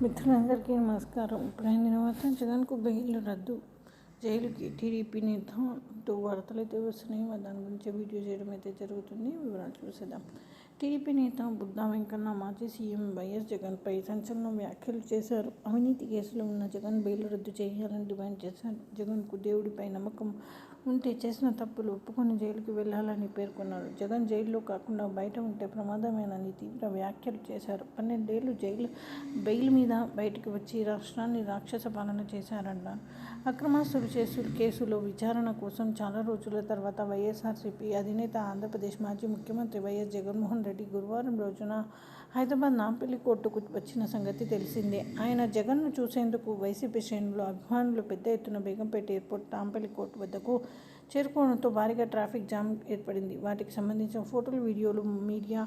మిత్రులందరికీ నమస్కారం. ఇప్పుడైన మాత్రం జగన్కు బెయిల్ రద్దు. జైలుకి టీడీపీ నేత అంటూ వార్తలు అయితే వస్తున్నాయి. దాని గురించి వీడియో చేయడం అయితే జరుగుతుంది. వివరాలు చూసేద్దాం. టీడీపీ నేత బుద్ధా వెంకన్న మాజీ సీఎం వైఎస్ జగన్పై సంచలన వ్యాఖ్యలు చేశారు. అవినీతి కేసులో ఉన్న జగన్ బెయిల్ రద్దు చేయాలని డిమాండ్ చేశారు. జగన్కు దేవుడిపై నమ్మకం ఉంటే చేసిన తప్పులు ఒప్పుకొని జైలుకు వెళ్ళాలని పేర్కొన్నారు. జగన్ జైల్లో కాకుండా బయట ఉంటే ప్రమాదమేనని తీవ్ర వ్యాఖ్యలు చేశారు. పన్నెండేళ్ళు జైలు బెయిల్ మీద బయటకు వచ్చి రాష్ట్రాన్ని రాక్షస పాలన చేశారన్నారు. అక్రమాస్తులు చేసు కేసులో విచారణ కోసం చాలా రోజుల తర్వాత వైఎస్ఆర్సీపీ అధినేత ఆంధ్రప్రదేశ్ మాజీ ముఖ్యమంత్రి వైఎస్ జగన్మోహన్ రెడ్డి గురువారం రోజున హైదరాబాద్ నాంపల్లి కోర్టుకు వచ్చిన సంగతి తెలిసిందే. ఆయన జగన్ను చూసేందుకు వైసీపీ శ్రేణులు అభిమానులు పెద్ద ఎత్తున బేగంపేట ఎయిర్పోర్ట్ నాంపల్లి కోర్టు వద్దకు చేరుకోవడంతో భారీగా ట్రాఫిక్ జామ్ ఏర్పడింది. వాటికి సంబంధించిన ఫోటోలు వీడియోలు మీడియా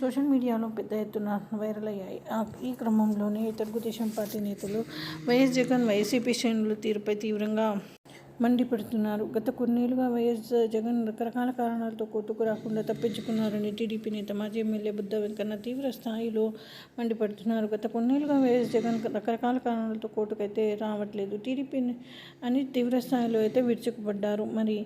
సోషల్ మీడియాలో పెద్ద ఎత్తున వైరల్ అయ్యాయి. ఈ క్రమంలోనే తెలుగుదేశం పార్టీ నేతలు వైఎస్ జగన్ వైసీపీ శ్రేణులు తీరుపై తీవ్రంగా మండిపడుతున్నారు. గత కొన్నేళ్ళుగా వైఎస్ జగన్ రకరకాల కారణాలతో కోర్టుకు రాకుండా తప్పించుకున్నారని టీడీపీ నేత మాజీ ఎమ్మెల్యే బుద్ధ వెంకన్న తీవ్ర స్థాయిలో మండిపడుతున్నారు. గత కొన్నేళ్ళుగా వైఎస్ జగన్ రకరకాల కారణాలతో కోర్టుకైతే రావట్లేదు. టీడీపీ అని తీవ్ర స్థాయిలో అయితే విరుచుకుపడ్డారు. మరి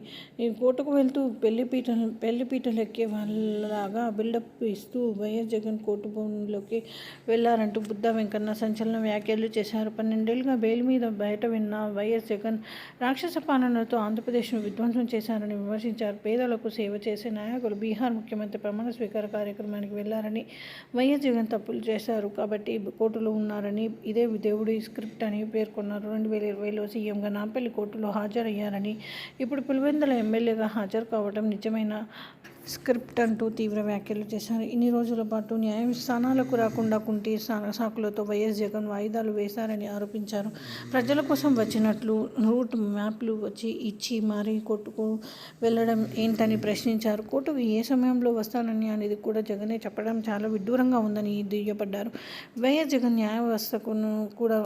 ఈ కోర్టుకు వెళ్తూ పెళ్ళి పీటలు పెళ్ళి పీటలు ఎక్కే వాళ్ళలాగా బిల్డప్ ఇస్తూ వైఎస్ జగన్ కోర్టు భవనంలోకి వెళ్ళారంటూ బుద్ధ వెంకన్న సంచలన వ్యాఖ్యలు చేశారు. పన్నెండేళ్ళుగా బెయిల్ మీద బయట విన్న వైఎస్ జగన్ రాక్షస పాలనతో ఆంధ్రప్రదేశ్ను విధ్వంసం చేశారని విమర్శించారు. పేదలకు సేవ చేసే నాయకులు బీహార్ ముఖ్యమంత్రి ప్రమాణ స్వీకార కార్యక్రమానికి వెళ్ళారని వైఎస్ జగన్ తప్పులు చేశారు కాబట్టి కోర్టులో ఉన్నారని ఇదే దేవుడి స్క్రిప్ట్ అని పేర్కొన్నారు. రెండు వేల ఇరవైలో సీఎంగా నాంపల్లి కోర్టులో హాజరయ్యారని ఇప్పుడు పులివెందుల ఎమ్మెల్యేగా హాజరు కావడం నిజమైన? స్క్రిప్ట్ అంటూ తీవ్ర వ్యాఖ్యలు చేశారు. ఇన్ని రోజుల పాటు న్యాయ స్థానాలకు రాకుండా కుంటి సాకులతో వైఎస్ జగన్ వాయిదాలు వేశారని ఆరోపించారు. ప్రజల కోసం వచ్చినట్లు రూట్ మ్యాప్లు వచ్చి ఇచ్చి మరీ కోర్టుకు వెళ్ళడం ఏంటని ప్రశ్నించారు. కోర్టుకు ఏ సమయంలో వస్తానని అనేది కూడా జగనే చెప్పడం చాలా విడ్డూరంగా ఉందని దుయ్యపడ్డారు వైఎస్ జగన్ న్యాయ వ్యవస్థకును కూడా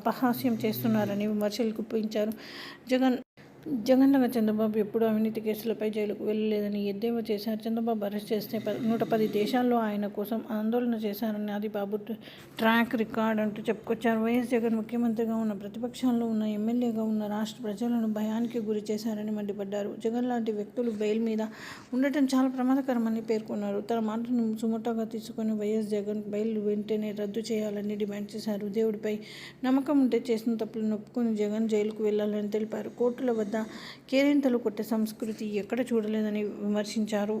అపహాస్యం చేస్తున్నారని విమర్శలు గుప్పించారు. జగన్ జగన్గా చంద్రబాబు ఎప్పుడూ అవినీతి కేసులపై జైలుకు వెళ్ళలేదని ఎద్దేవా చేశారు. చంద్రబాబు అరెస్ట్ చేస్తే నూట పది దేశాల్లో ఆయన కోసం ఆందోళన చేశారని అది బాబు ట్రాక్ రికార్డ్ అంటూ చెప్పుకొచ్చారు. వైఎస్ జగన్ ముఖ్యమంత్రిగా ఉన్న ప్రతిపక్షంలో ఉన్న ఎమ్మెల్యేగా ఉన్న రాష్ట్ర ప్రజలను భయానికి గురి చేశారని మండిపడ్డారు. జగన్ లాంటి వ్యక్తులు బెయిల్ మీద ఉండటం చాలా ప్రమాదకరమని పేర్కొన్నారు. తన మాటను సుమటగా తీసుకుని వైఎస్ జగన్ బెయిల్ వెంటనే రద్దు చేయాలని డిమాండ్ చేశారు. దేవుడిపై నమ్మకం ఉంటే చేసిన తప్పులను ఒప్పుకొని జగన్ జైలుకు వెళ్ళాలని తెలిపారు. కోర్టుల వద్ద వద్ద కేరింతలు కొట్టే సంస్కృతి ఎక్కడ చూడలేదని విమర్శించారు.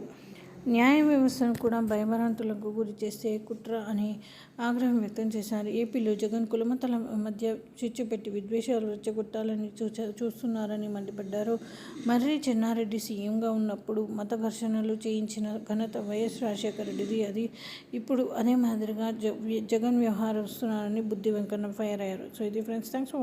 న్యాయ వ్యవస్థను కూడా భయభ్రాంతులకు గురి చేస్తే కుట్ర అని ఆగ్రహం వ్యక్తం చేశారు. ఏపీలో జగన్ కులమతల మధ్య చిచ్చు పెట్టి విద్వేషాలు రెచ్చగొట్టాలని చూస్తున్నారని మండిపడ్డారు. మర్రి చెన్నారెడ్డి సీఎంగా ఉన్నప్పుడు మత ఘర్షణలు చేయించిన ఘనత వైఎస్ రాజశేఖర రెడ్డిది. అది ఇప్పుడు అదే మాదిరిగా జగన్ వ్యవహారం వస్తున్నారని బుద్ధి వెంకన్న ఫైర్ అయ్యారు. సో ఇది ఫ్రెండ్స్ థ్యాంక్స్